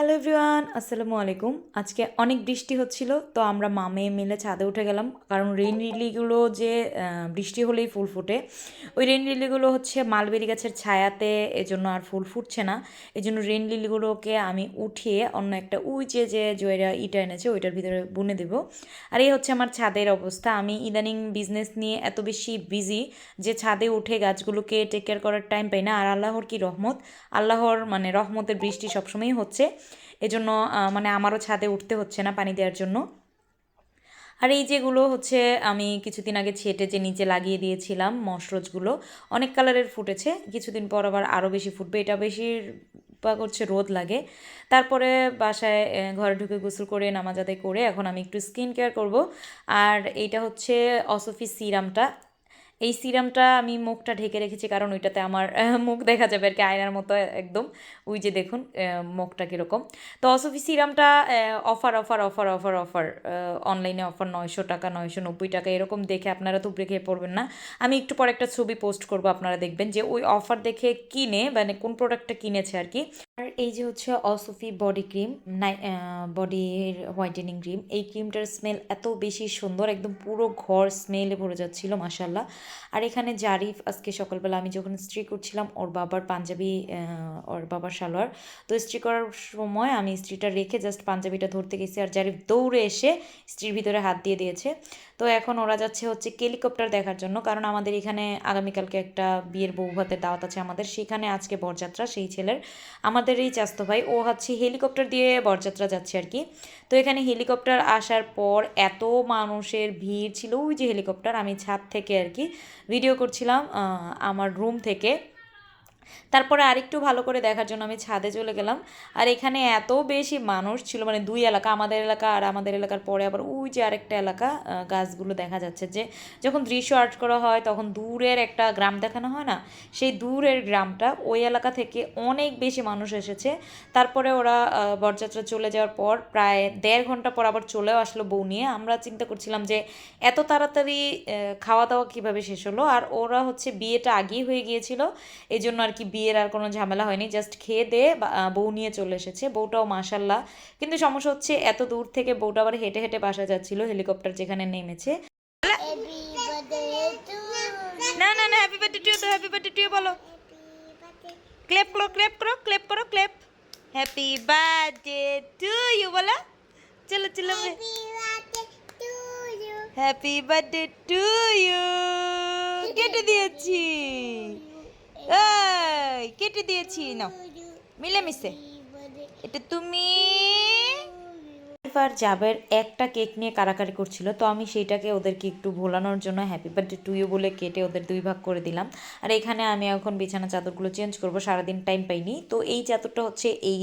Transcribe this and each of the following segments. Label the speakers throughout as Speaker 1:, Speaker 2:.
Speaker 1: Hello everyone আসসালামু আলাইকুম। আজকে অনেক বৃষ্টি হচ্ছিল, তো আমরা মামে মিলে ছাদে উঠে গেলাম। কারণ রেন লিলিগুলো যে বৃষ্টি হলেই ফুল ফুটে। ওই রেন লিলিগুলো হচ্ছে মালবেরি গাছের ছায়াতে, এজন্য আর ফুল ফুটছে না। এই জন্য রেন লিলিগুলোকে আমি উঠিয়ে অন্য একটা উই যে যে জয়েরা ইটা এনেছে, ওইটার ভিতরে বুনে দেবো। আর এই হচ্ছে আমার ছাদের অবস্থা। আমি ইদানিং বিজনেস নিয়ে এত বেশি বিজি যে ছাদে উঠে গাছগুলোকে টেক কেয়ার করার টাইম পাই না। আর আল্লাহর কি রহমত? আল্লাহর মানে রহমতের বৃষ্টি সবসময়ই হচ্ছে। এজন্য মানে আমারও ছাদে উঠতে হচ্ছে না পানি দেওয়ার জন্য। আর এই যেগুলো হচ্ছে, আমি কিছুদিন আগে ছেটে যে নিচে লাগিয়ে দিয়েছিলাম মশরোজগুলো অনেক কালারের ফুটেছে। কিছুদিন পর আবার আরও বেশি ফুটবে। এটা বেশি বা করছে রোদ লাগে। তারপরে বাসায় ঘরে ঢুকে গোসল করে, নামাজ আদায় করে এখন আমি একটু স্কিন কেয়ার করব। আর এইটা হচ্ছে অসফি সিরামটা। এই সিরামটা আমি মুখটা ঢেকে রেখেছি কারণ ওইটাতে আমার মুখ দেখা যাবে আর কি, আয়নার মতো একদম। ওই যে দেখুন মুখটা কীরকম। তো অসফি সিরামটা offer offer offer offer offer অনলাইনে অফার নয়শো টাকা, নয়শো নব্বই টাকা, এরকম দেখে আপনারা তো খেয়ে পড়বেন না। আমি একটু পরে একটা ছবি পোস্ট করব, আপনারা দেখবেন যে ওই অফার দেখে কিনে মানে কোন প্রোডাক্টটা কিনেছে আর কি। আর এই যে হচ্ছে অসফি বডি ক্রিম বডির হোয়াইটেনিং ক্রিম, এই ক্রিমটার স্মেল এত বেশি সুন্দর, একদম পুরো ঘর স্মেলে ভরে যাচ্ছিল মাসাল্লাহ আর এখানে জারিফ, আজকে সকালবেলা আমি যখন ইস্ত্রি করছিলাম, ওর বাবার পাঞ্জাবি ওর বাবার সালোয়ার, তো ইস্ত্রি করার সময় আমি ইস্ত্রিটা রেখে জাস্ট পাঞ্জাবিটা ধরতে গেছি আর জারিফ দৌড়ে এসে ইস্ত্রির ভিতরে হাত দিয়ে দিয়েছে। তো এখন ওরা যাচ্ছে হচ্ছে হেলিকপ্টার দেখার জন্য, কারণ আমাদের এখানে আগামীকালকে একটা বিয়ের বউ ভাতের দাওয়াত আছে আমাদের, সেখানে আজকে বরযাত্রা, সেই ছেলের, আমাদের এই চাস্তো ভাই, ও হচ্ছে হেলিকপ্টার দিয়ে বরযাত্রা যাচ্ছে আর কি। তো এখানে হেলিকপ্টার আসার পর এত মানুষের ভিড় ছিল, ওই যে হেলিকপ্টার, আমি ছাদ থেকে আর কি ভিডিও করছিলাম আমার রুম থেকে। তারপরে আরেকটু ভালো করে দেখার জন্য আমি ছাদে চলে গেলাম। আর এখানে এত বেশি মানুষ ছিল মানে দুই এলাকা, আমাদের এলাকা আর আমাদের এলাকার পরে আবার ওই যে আরেকটা এলাকা গাছগুলো দেখা যাচ্ছে যে যখন দৃশ্য আর্ট করা হয় তখন দূরের একটা গ্রাম দেখানো হয় না? সেই দূরের গ্রামটা ওই এলাকা থেকে অনেক বেশি মানুষ এসেছে। তারপরে ওরা বরযাত্রা চলে যাওয়ার পর প্রায় দেড় ঘণ্টা পর আবার চলেও আসলো বউ নিয়ে। আমরা চিন্তা করছিলাম যে এত তাড়াতাড়ি খাওয়া দাওয়া কীভাবে শেষ হলো? আর ওরা হচ্ছে বিয়েটা আগেই হয়ে গিয়েছিল এই জন্য আর কি বিয়ের আর কোনো ঝামেলা হয়নি জাস্ট খেয়ে দিয়ে বউ নিয়ে চলে এসেছে। বউটাও মাসাল্লাহ কিন্তু সমস্যা হচ্ছে এত দূর থেকে বউটা আবার হেঁটে হেঁটে বাসা যাচ্ছিল হেলিকপ্টার যেখানে নেমেছে. না না না happy birthday to happy birthday to বলো। ক্লেপ করো ক্লেপ করো ক্লেপ করো clap happy birthday to you বলো। চলো চলো. হ্যাপি বার্থডে টু ইউ কেটে দিয়েছি। এই কেটে দিয়েছি নাও। মিলেমিশে। এটা তুমি এবার জাবের একটা কেক নিয়ে কারাকারি করছিল, তো আমি সেইটাকে ওদেরকে একটু ভোলানোর জন্য হ্যাপি বার্থডে টু ইউ বলে কেটে ওদের দুই ভাগ করে দিলাম। আর এখানে আমি এখন বিছানা চাদরগুলো চেঞ্জ করব, সারাদিন টাইম পাইনি। তো এই চাদরটা হচ্ছে এই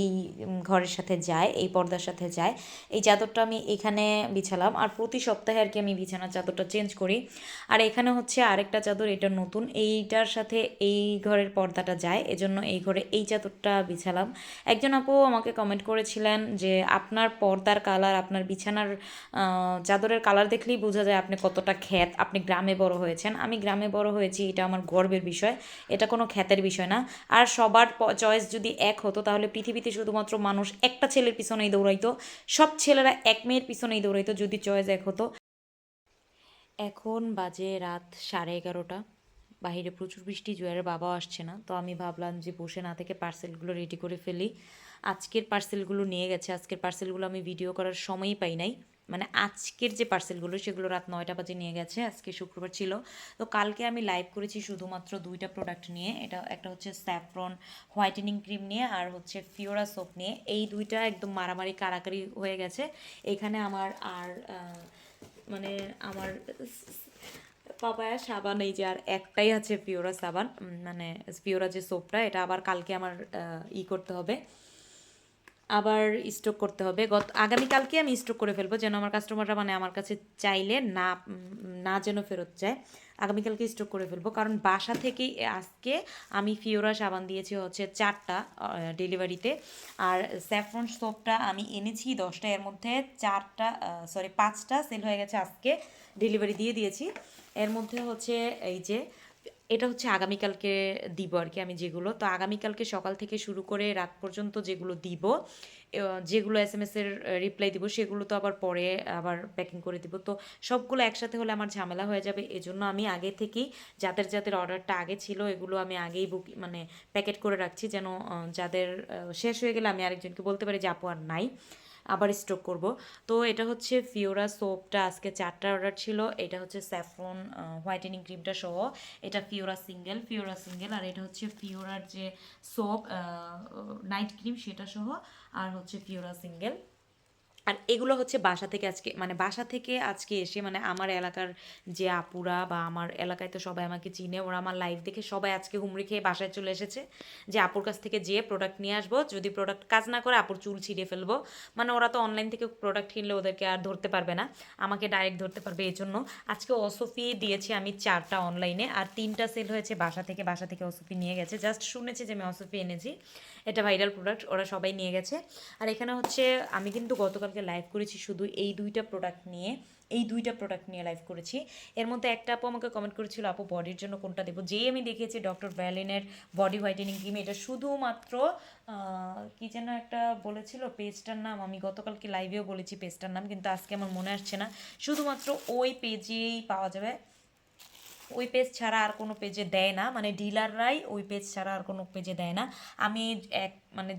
Speaker 1: ঘরের সাথে যায়, এই পর্দার সাথে যায়। এই চাদরটা আমি এখানে বিছালাম আর প্রতি সপ্তাহে আর কি আমি বিছানার চাদরটা চেঞ্জ করি। আর এখানে হচ্ছে আরেকটা চাদর, এটা নতুন। এইটার সাথে এই ঘরের পর্দাটা যায়, এজন্য এই ঘরে এই চাদরটা বিছালাম। একজন আপু আমাকে কমেন্ট করেছিলেন যে, আপনার পর্দার কালার, আপনার বিছানার চাদরের কালার দেখলেই বোঝা যায় আপনি কতটা খ্যাত। আপনি গ্রামে বড় হয়েছেন। আমি গ্রামে বড় হয়েছি, এটা আমার গর্বের বিষয়। এটা কোনো খ্যাতের বিষয় না। আর সবার চয়েস যদি এক হতো, তাহলে পৃথিবীতে শুধুমাত্র মানুষ একটা ছেলের পিছনেই দৌড়াইতো। সব ছেলেরা এক মেয়ের পিছনেই দৌড়াইতো যদি চয়েস এক হতো। এখন বাজে রাত সাড়ে এগারোটা। বাইরে প্রচুর বৃষ্টি, জুয়ারের বাবাও আসছে না। তো আমি ভাবলাম যে বসে না থেকে পার্সেলগুলো রেডি করে ফেলি। আজকের পার্সেলগুলো নিয়ে গেছে। আজকের পার্সেলগুলো আমি ভিডিও করার সময়ই পাই নাই। মানে আজকের যে পার্সেলগুলো সেগুলো রাত নয়টা বাজে নিয়ে গেছে। আজকে শুক্রবার ছিল। তো কালকে আমি লাইভ করেছি শুধুমাত্র দুইটা প্রোডাক্ট নিয়ে। এটা একটা হচ্ছে স্যাফরন হোয়াইটেনিং ক্রিম নিয়ে আর হচ্ছে ফিওরা সোপ নিয়ে। এই দুইটা একদম মারামারি, কারাকারি হয়ে গেছে। এখানে আমার আর মানে আমার পাপায়া সাবান, এই যে আর একটাই আছে পিওরা সাবান মানে পিওরা যে সোপটা এটা আবার কালকে আমার ই করতে হবে। আবার স্টক করতে হবে। গত, আগামীকালকে আমি স্টক করে ফেলব, যেন আমার কাস্টমাররা মানে আমার কাছে চাইলে না না যেন ফেরত যায়, আগামীকালকে স্টক করে ফেলব। কারণ বাসা থেকেই আজকে আমি ফিওরা সাবান দিয়েছি হচ্ছে চারটা ডেলিভারিতে। আর স্যাফরন সোপটা আমি এনেছি দশটা, এর মধ্যে চারটা সরি পাঁচটা সেল হয়ে গেছে আজকে ডেলিভারি দিয়ে দিয়েছি। এর মধ্যে হচ্ছে এই যে, এটা হচ্ছে আগামীকালকে দিব আর কি আমি যেগুলো। তো আগামীকালকে সকাল থেকে শুরু করে রাত পর্যন্ত যেগুলো দিব যেগুলো এস এম এর রিপ্লাই দিব, সেগুলো তো আবার পরে আবার প্যাকিং করে দিব। তো সবগুলো একসাথে হলে আমার ঝামেলা হয়ে যাবে, এজন্য আমি আগে থেকেই যাদের যাদের অর্ডারটা আগে ছিল, এগুলো আমি আগেই বুক মানে প্যাকেট করে রাখছি যেন যাদের শেষ হয়ে গেলে আমি আরেকজনকে বলতে পারি যে, আপু আর নাই। আবার স্টক করব। তো এটা হচ্ছে ফিওরা সোপটা আজকে চারটা অর্ডার ছিল। এটা হচ্ছে স্যাফন হোয়াইটেনিং ক্রিমটা সহ। এটা ফিওরা সিঙ্গেল ফিওরা সিঙ্গেল আর এটা হচ্ছে ফিওরার যে সোপ নাইট ক্রিম সেটা সহ। আর হচ্ছে ফিওরা সিঙ্গেল আর এগুলো হচ্ছে বাসা থেকে আজকে মানে বাসা থেকে আজকে এসে মানে আমার এলাকার যে আপুরা বা আমার এলাকায় তো সবাই আমাকে চিনে, ওরা আমার লাইভ দেখে সবাই আজকে হুমড়ি খেয়ে বাসায় চলে এসেছে যে আপুর কাছ থেকে যেয়ে প্রোডাক্ট নিয়ে আসব, যদি প্রোডাক্ট কাজ না করে আপুর চুল ছিঁড়ে ফেলব। মানে ওরা তো অনলাইন থেকে প্রোডাক্ট কিনলে ওদেরকে আর ধরতে পারবে না, আমাকে ডাইরেক্ট ধরতে পারবে এই জন্য আজকে অসফি দিয়েছি আমি চারটা অনলাইনে আর তিনটা সেল হয়েছে বাসা থেকে বাসা থেকে অসফি নিয়ে গেছে। জাস্ট শুনেছি যে আমি অসফি এনেছি, এটা ভাইরাল প্রোডাক্ট ওরা সবাই নিয়ে গেছে। আর এখানে হচ্ছে, আমি কিন্তু গতকালকে লাইভ করেছি শুধু এই দুইটা প্রোডাক্ট নিয়ে, এই দুইটা প্রোডাক্ট নিয়ে লাইভ করেছি। এর মধ্যে একটা আপু আমাকে কমেন্ট করেছিল, আপু বডির জন্য কোনটা দেবো? যেই আমি দেখেছি ডক্টর ভ্যালিনের বডি হোয়াইটেনিং ক্রিম এটা শুধুমাত্র কি যেন একটা বলেছিল পেজটার নাম, আমি গতকালকে লাইভেও বলেছি পেজটার নাম, কিন্তু আজকে আমার মনে আসছে না। শুধুমাত্র ওই পেজেই পাওয়া যাবে। ওই পেজ ছাড়া আর কোনো পেজে দেয় না মানে ডিলাররাই ওই পেজ ছাড়া আর কোনো পেজে দেয় না। আমি এক মানে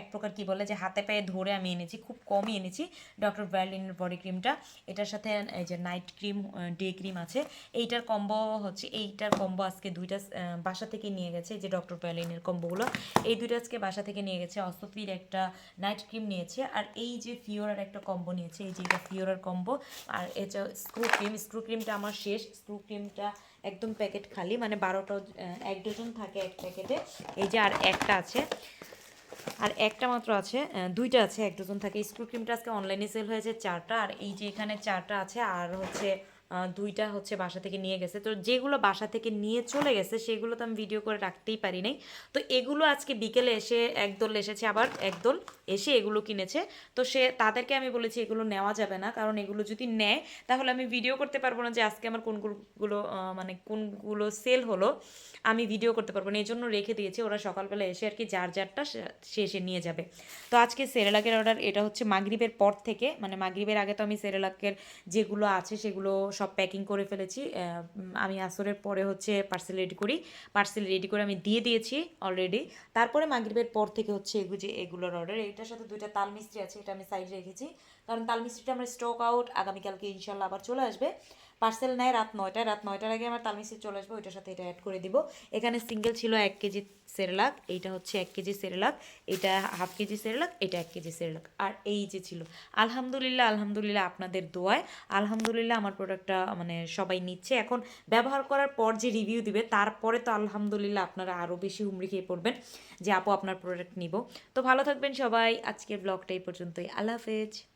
Speaker 1: এক প্রকার কি বলে যে হাতে পায়ে ধরে আমি এনেছি, খুব কমই এনেছি। ডক্টর বার্লিনের বডি ক্রিমটা এটার সাথে, এই যে নাইট ক্রিম ডে ক্রিম আছে। এইটার কম্বো হচ্ছে, এইটার কম্বো আজকে দুইটা বাসা থেকে নিয়ে গেছে যে ডক্টর বার্লিনের কম্বোগুলো এই দুইটা আজকে বাসা থেকে নিয়ে গেছে অস্তফির একটা নাইট ক্রিম নিয়েছে। আর এই যে ফিওরার একটা কম্বো নিয়েছে, এই যে এটা ফিওরার কম্বো আর এটা স্ক্রু ক্রিম স্ক্রু ক্রিমটা আমার শেষ। স্ক্রু ক্রিমটা একদম প্যাকেট খালি মানে বারোটা এক ডজন থাকে এক প্যাকেটে এই যে আর একটা আছে। আর একটা মাত্র আছে দুইটা আছে, এক ডজন থাকে। স্ক্রু ক্রিমটা আজকে অনলাইনে সেল হয়েছে চারটা, আর এই যে এখানে চারটা আছে, আর হচ্ছে দুইটা হচ্ছে বাসা থেকে নিয়ে গেছে। তো যেগুলো বাসা থেকে নিয়ে চলে গেছে, সেগুলো তো আমি ভিডিও করে রাখতেই পারি নাই। তো এগুলো আজকে বিকেলে এসে একদল এসেছে আবার, একদল এসে এগুলো কিনেছে। তো সে, তাদেরকে আমি বলেছি এগুলো নেওয়া যাবে না, কারণ এগুলো যদি নেয়, তাহলে আমি ভিডিও করতে পারব না যে আজকে আমার কোনগুলো মানে কোনগুলো সেল হলো, আমি ভিডিও করতে পারব না। এই জন্য রেখে দিয়েছি, ওরা সকালবেলা এসে আর কি যার যারটা সে- এসে নিয়ে যাবে। তো আজকে সেরেলাকের অর্ডার এটা হচ্ছে মাগরিবের পর থেকে মানে মাগরিবের আগে তো আমি সেরেলাকের যেগুলো আছে সেগুলো সব প্যাকিং করে ফেলেছি। আমি আসরের পরে হচ্ছে পার্সেল রেডি করি। পার্সেল রেডি করে আমি দিয়ে দিয়েছি অলরেডি তারপরে মাগরিবের পর থেকে হচ্ছে এগুলো যে এগুলোর অর্ডার এটার সাথে দুইটা তাল মিস্ত্রি আছে, এটা আমি সাইড রেখেছি। কারণ তাল মিস্ত্রিটা আমার স্টক আউট আগামীকালকে ইনশাল্লাহ আবার চলে আসবে। পার্সেল নেয় রাত নয়টায়। রাত নয়টার আগে আমার তাল মিস্ত্রি চলে আসবে, ওইটার সাথে এটা অ্যাড করে দিব। এখানে সিঙ্গেল ছিল এক কেজি সেরেলাক, এইটা হচ্ছে এক কেজি সেরেলাক, এটা হাফ কেজি সেরেলাক, এটা এক কেজি সেরেলাক। আর এই যে ছিল, আলহামদুলিল্লাহ আলহামদুলিল্লাহ আপনাদের দোয়ায়, আলহামদুলিল্লাহ আমার প্রোডাক্টটা মানে সবাই নিচ্ছে। এখন ব্যবহার করার পর যে রিভিউ দিবে, তারপরে তো আলহামদুলিল্লাহ আপনারা আরও বেশি হুমড়ি খেয়ে পড়বেন যে, আপু, আপনার প্রোডাক্ট নিব। তো ভালো থাকবেন সবাই, আজকের ব্লগটা এই পর্যন্তই। আল্লাহ হাফেজ।